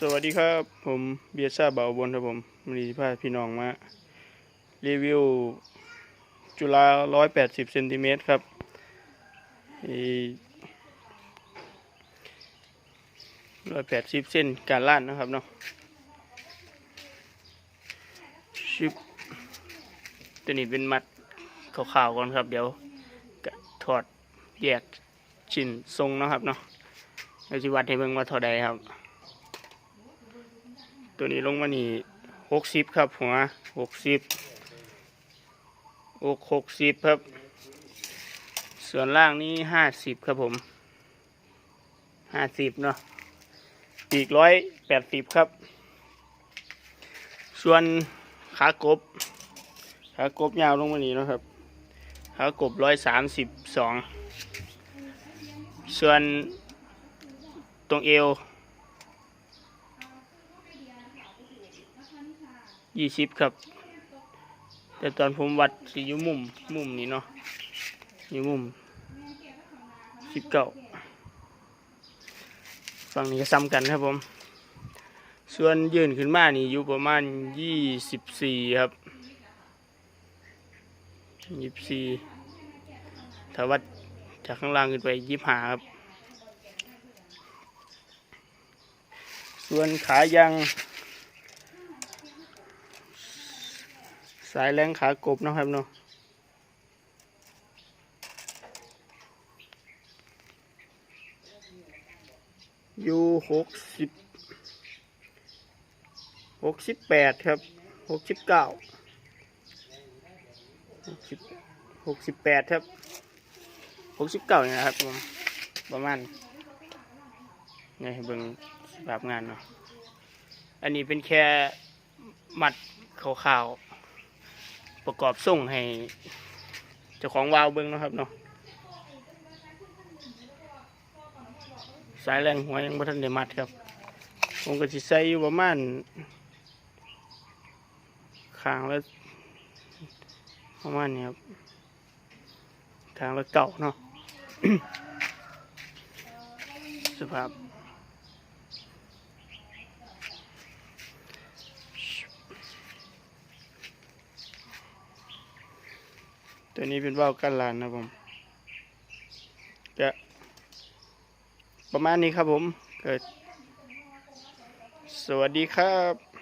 สวัสดีครับ ผมเบียร์ซาเบาบนครับผมวันนี้พาพี่น้องมา รีวิว จุฬา180เซนติเมตรครับร้อยแปดสิบเส้นการล่านนะครับเนาะชิบตัวนี้เป็นมัดขาวๆก่อนครับ เดี๋ยวถอดแยกชิ้นทรงนะครับเนาะเดี๋ยวจิวัดให้เบิ่งว่าเท่าใดครับ ตัวนี้ลงมานี่หกสิบครับหัวหกสิบอกหกสิบครับ ส่วนล่างนี้ห้าสิบครับผมห้าสิบเนาะปีกร้อยแปดสิบครับ ส่วนขากบ ขากบยาวลงมานี่นะครับ ขากบร้อยสามสิบสองส่วนตรงเอว ยี่สิบครับ แต่ตอนผมวัดสิอยู่มุมมุมนี้เนาะอยู่มุมสิบเก้าฝั่งนี้ก็ซ้ำกันครับผม ส่วนยืนขึ้นมานี่อยู่ประมาณยี่สิบสี่ครับยี่สิบสี่ถ้าวัดจากข้างล่างขึ้นไปยี่สิบห้าครับ ส่วนขายาง สายแรงขากบนะครับเนาะอยู่หกสิบหกสิบแปดครับหกสิบเก้าหกสิบหกสิบแปดครับหกสิบเก้าเนี่ยนะครับผมประมาณไงเบิ่งแบบงานเนาะอันนี้เป็นแค่มัดขาวๆ ประกอบส่งให้เจ้าของวาวเบิ้งนะครับเนาะสายแรงหัวยังบ่ทันได้มัดครับ ผมก็สิใส่อยู่ประมาณข้างละประมาณนี้ครับข้างละเก่าเนาะสภาพ ตัวนี้เป็นว่าวกันลานนะผมจะประมาณนี้ครับผมเกิดสวัสดีครับ